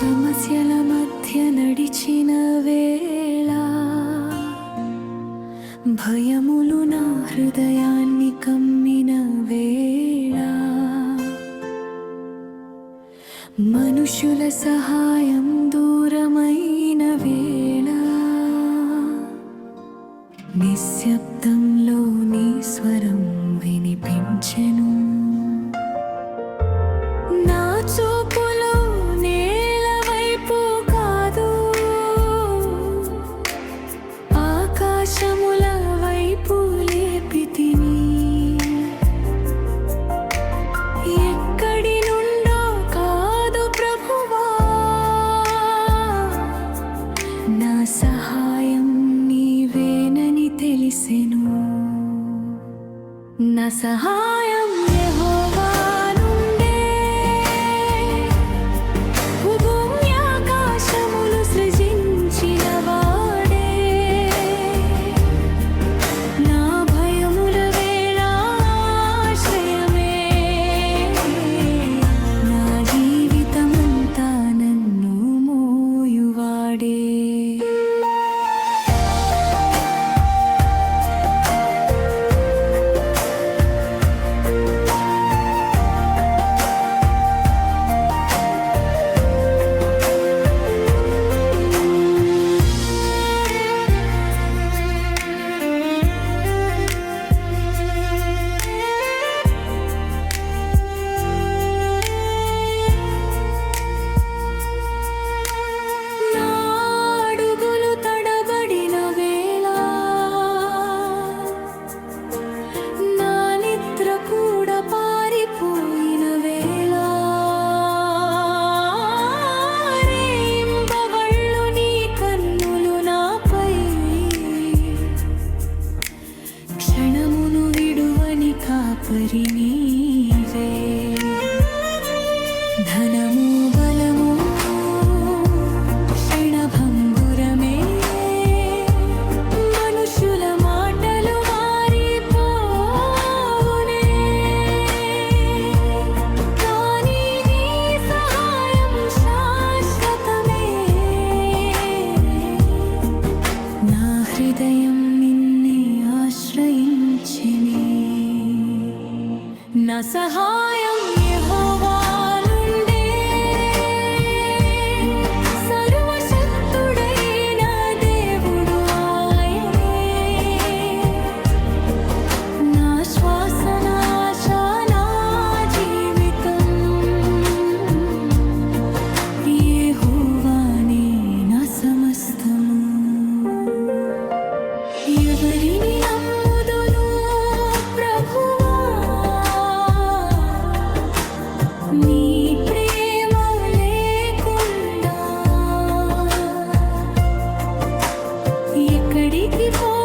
సమస్యల మధ్య నడిచిన వేళ భయములు నా హృదయాన్ని కమ్మిన వేళ మనుషుల సహాయం దూరమైన వేళ నిశ్శబ్దంలో నీ స్వరం చేసెను. నా సహాయ హృదయం నిన్నే ఆశ్రయించిని. నా సహాయం యహోవా. people